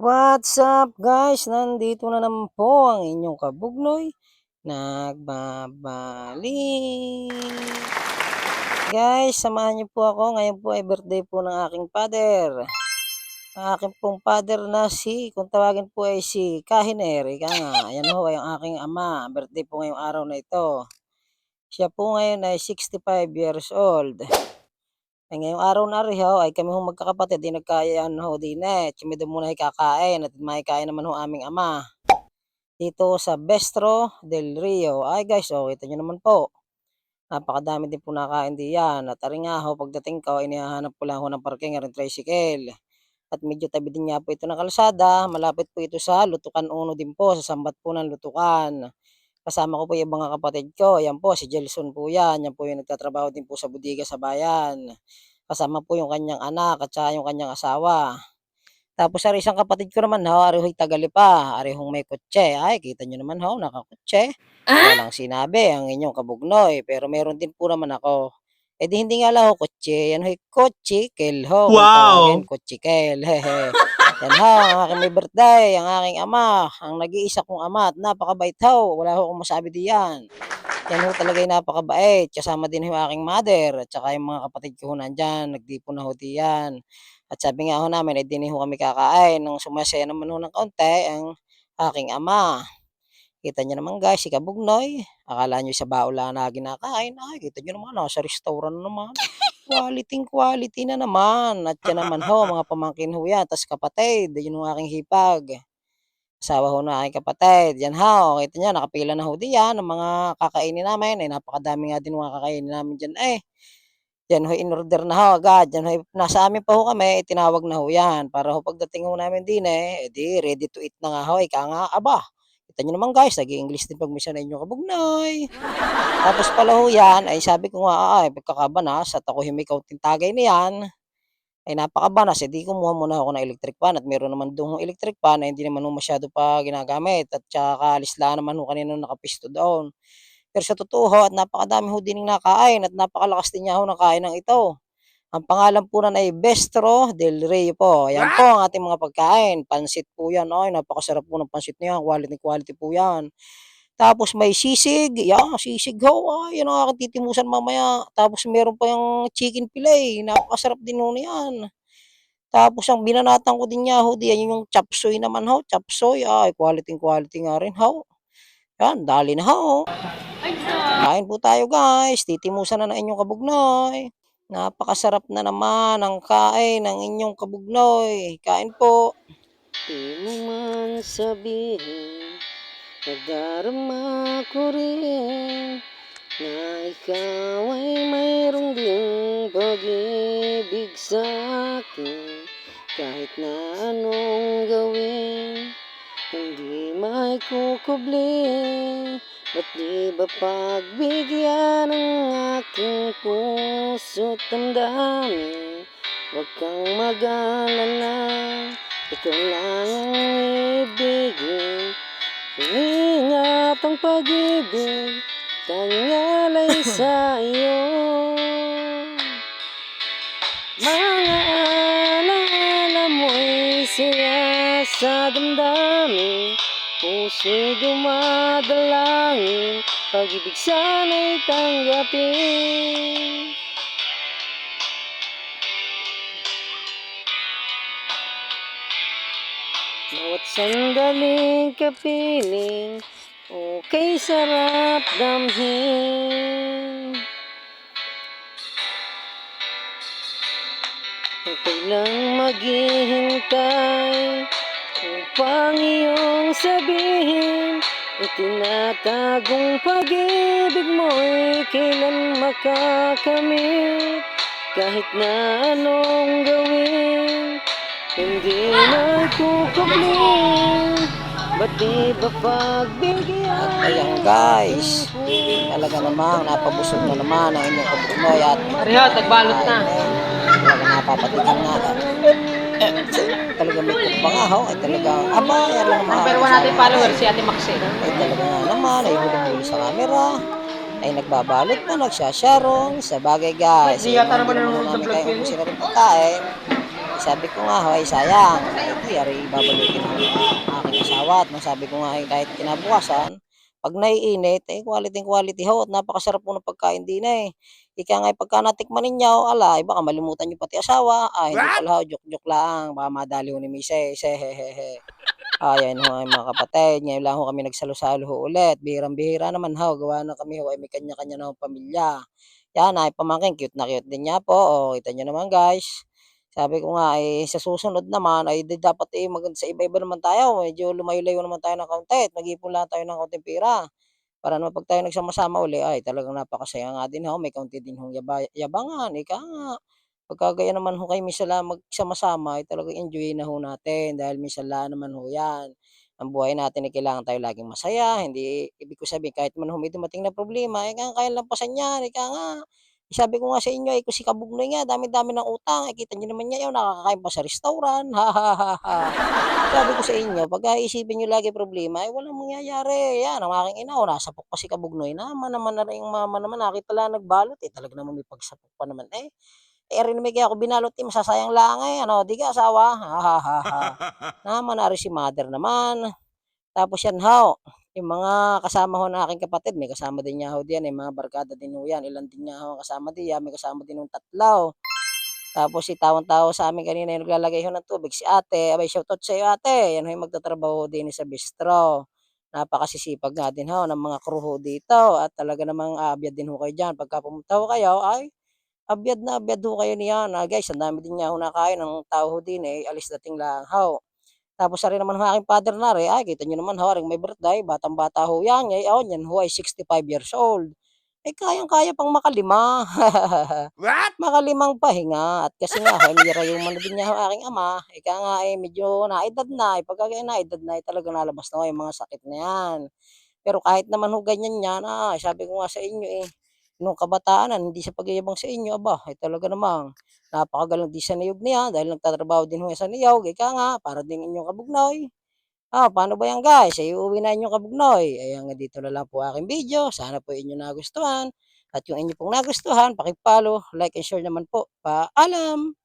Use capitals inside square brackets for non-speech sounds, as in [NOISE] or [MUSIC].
What's up guys? Nandito na naman po ang inyong kabugnoy. Nagbabalik. Guys, samahan niyo po ako. Ngayon po ay birthday po ng aking father. Ang aking pong father na si, kung tawagin po ay si Kahiner. Ika nga, ayan ho ay ang aking ama. Birthday po ngayong araw na ito. Siya po ngayon ay 65 years old. Ay ngayong araw na rin ho, ay kami ho magkakapatid, di nagkayaan ho din eh. Kami doon muna kakain at may kain naman ho aming ama. Dito sa Bestro del Rio. Ay guys, oh, kita nyo naman po. Napakadami din po nakain diyan. At ari nga ho, pagdating ko, inihahanap ko lang ho ng parking ng tricycle. At medyo tabi din nga po ito ng kalsada. Malapit po ito sa Lutukan Uno din po, sa sambat po ng Lutukan. Kasama ko po yung mga kapatid ko. Yan po, si Jelson po yan. Yan po yung nagtatrabaho din po sa budiga sa bayan. Kasama po yung kanyang anak at saka yung kanyang asawa. Tapos ari isang kapatid ko naman ho, ari ho'y tagalipa, ari hong may kotse. Ay, kita nyo naman ho, nakakotse. Walang sinabi ang inyong kabugnoy, pero meron din po naman ako. Eh di hindi nga lang ho kotse, yan ho'y kotsikel ho. Kung tawagin, Wow! kotsikel. Hehe. [LAUGHS] Yan ho, ang aking may birthday, ang aking ama, ang nag-iisa kong ama at napakabait ho. Wala ho akong masabi diyan. Yan ho talaga yung napakabait. Kasama din ho aking mother at saka yung mga kapatid ko ho nandyan. Nagdipo na ho diyan. At sabi nga ho namin, eh di na ho kami kakain. Nang sumasaya naman ho ng kaunti ang aking ama. Kita nyo naman guys, si Kabugnoy. Akala nyo sa baula na kinakain. Ay, kita nyo naman, nasa restaurant na naman. Quality quality na naman. At yan naman ho, mga pamangkin ho yan. Tas kapatid, yun ho aking hipag. Asawa ho na aking kapatid. Yan ho, kita nyo, nakapila na ho diyan. Ang mga kakainin namin, eh napakadami nga din mga kakainin namin dyan. Eh, yan ho, in-order na ho agad. Yan ho, nasa amin pa ho kami, tinawag na ho yan. Para ho pagdating ho namin din eh, edi ready to eat na nga ho. Ika nga, aba, kita nyo naman guys, nag-i-English din pag misa na inyong kabugnoy. Tapos pala ho yan, ay sabi ko nga, ay, pagkakabanas at ako himikaw tintagay na yan. Ay napakabanas, eh di kumuha muna ako ng electric fan at meron naman doon electric fan na hindi naman masyado pa ginagamit at saka kaalis lang naman ho kanina nakapisto doon. Pero sa totoo ho, at napakadami ho din nakain at napakalakas din niya ho ng kainang ito. Ang pangalan po nun ay Bestro del Rey po. Ayan po ang ating mga pagkain. Pansit po yan. Ay, napakasarap po ng pansit niya. Quality quality po yan. Tapos may sisig. Yeah, sisig ho. Ay, yan ang aking titimusan mamaya. Tapos meron pa yung chicken fillet. Napakasarap din ho yan. Tapos ang binanatan ko din niya ho, diyan yung chapsoy naman ho. Chapsoy. Ay, quality quality nga rin ho. Yan, dali na ho. Kain po tayo guys. Titimusan na ng inyong kabugnoy. Napakasarap na naman ang kain ng inyong kabugnoy. Kain po. Di mo man sabihin, nadarama ko rin, na ikaw ay mayroong ding pag-ibig sa akin. Kahit na anong gawin, may kukubli. Ba't di ba pagbigyan ng aking puso't damdamin? Huwag kang mag-alala, ikaw lang ang ibigin. Ingat ang pag-ibig, tanging alay sa iyo. Mga alaala mo'y saya sa damdamin. Puso'y dumadalangin, pag-ibig sana'y tanggapin. Bawat sandaling kapiling, okay sarap damhin. Ito lang maghihintay upang iyong sabihin Itinatagong pag-ibig mo'y kailan makakamit Kahit na anong gawin Hindi na kukublin Ba't di ba pagbigyan Ayan guys Talaga namang napabusog na naman ang inyong kabuknoy at Ariho, tagbalot na. Talaga napapatigan nga eh, talaga may kumpa nga ho ay talaga aba yan lang naman Pero wala natin follower, si Ate Maxine. ay talaga nga naman ay huli sa camera ay nagbabalot pa nagsasyarong sa bagay guys ay, hindi ng namin kayo kung rin pagkain Sabi ko nga ay sayang. Ay di, ari babalutin ho ng aking asawa at nang sabi ko nga kahit kinabukasan, pag naiinit, eh quality quality ho at napakasarap po ng pagkain din eh. Ika nga pagka natikman ninyo, ala, ay baka malimutan niyo pati asawa. Ah, hindi pala ho, joke-joke lang. Baka madali ho ni Mises. Hehehehe. Ayan ho ay mga kapatid, ngayon lang ho kami nagsalo-salo ho ulit. Bihirang-bihira naman ho, gawa na kami ho ay may kanya-kanya na hong pamilya. Yan ay pamangkin, cute na cute din niya po. O, kita niyo naman guys. Sabi ko nga eh, sa susunod naman ay di dapat eh mag sa iba-iba naman tayo. Medyo lumayo-layo naman tayo ng kaunti at mag-ipon lang tayo ng kaunting pera. Para naman pag tayo nagsama-sama uli ay talagang napakasaya nga din ho. May kaunti din hong yaba, yabangan. Ika nga. Pagka gaya naman ho kayo minsan lang magsama-sama ay talagang enjoy na ho natin dahil minsan lang naman ho yan. Ang buhay natin ay kailangan tayo laging masaya. Hindi ibig ko sabihin kahit man ho may dumating na problema, eh kaya kaya lampasan yan. Ika nga. Sabi ko nga sa inyo, eh, kung si Kabugnoy nga, dami-dami ng utang. Eh, kita niyo naman niya yun, nakakakain pa sa restaurant. [LAUGHS] Ha, ha, ha, ha. Sabi ko sa inyo, pagka isipin niyo lagi problema, eh, walang mangyayari. Yan, ang aking ina, oh, nasapok pa si Kabugnoy. Naman naman na rin yung mama naman, nakita lang nagbalot. Eh, talaga naman may pagsapok pa naman. Eh, eh, rin may kaya ako binalot, eh, masasayang lang eh. Ano, di ka asawa? Ha, ha, ha, ha. [LAUGHS] Naman na rin si mother naman. Tapos yan ho, yung mga kasama ho ng aking kapatid, may kasama din niya ho diyan, eh, mga barkada din ho yan. Ilan din niya ho kasama diyan, may kasama din hong tatlo. Tapos si tawang-tawa sa amin kanina yung naglalagay ho ng tubig, si ate. Abay, shoutout sa iyo ate. Yan ho yung magtatrabaho din sa bistro. Napakasisipag nga din ho ng mga crew ho dito at talaga namang aabyad din ho kayo diyan. Pagka pumunta ho kayo ay abyad na abyad ho kayo niyan. Ah, guys, ang dami din nga ho nakain ng tao ho din eh, alis dating lang ho. Tapos sa rin naman ho aking father na rin, ay kita niyo naman ho, ring may birthday, batang-bata ho yan, ngayon yan ho ay 65 years old. Eh kayang-kaya pang makalima. [LAUGHS] What? Makalimang pahinga at kasi nga ho, may rayuman na din niya ho aking ama. Ika nga eh medyo naedad na, eh, pagka ganyan naedad na, eh, talagang lalabas na ho yung mga sakit na yan. Pero kahit naman ho ganyan yan, ah, sabi ko nga sa inyo eh, nung kabataan hindi sa pagyayabang sa inyo, aba, ay talaga namang napakagaling din sa niyog niya dahil nagtatrabaho din yan sa niyog. Ika nga, para din inyong kabugnoy. Ah, paano ba yan guys? Ay uuwi na inyong kabugnoy. Ayan nga dito na lang po aking video. Sana po inyo nagustuhan. At yung inyo pong nagustuhan, pakipalo, like and share naman po. Paalam!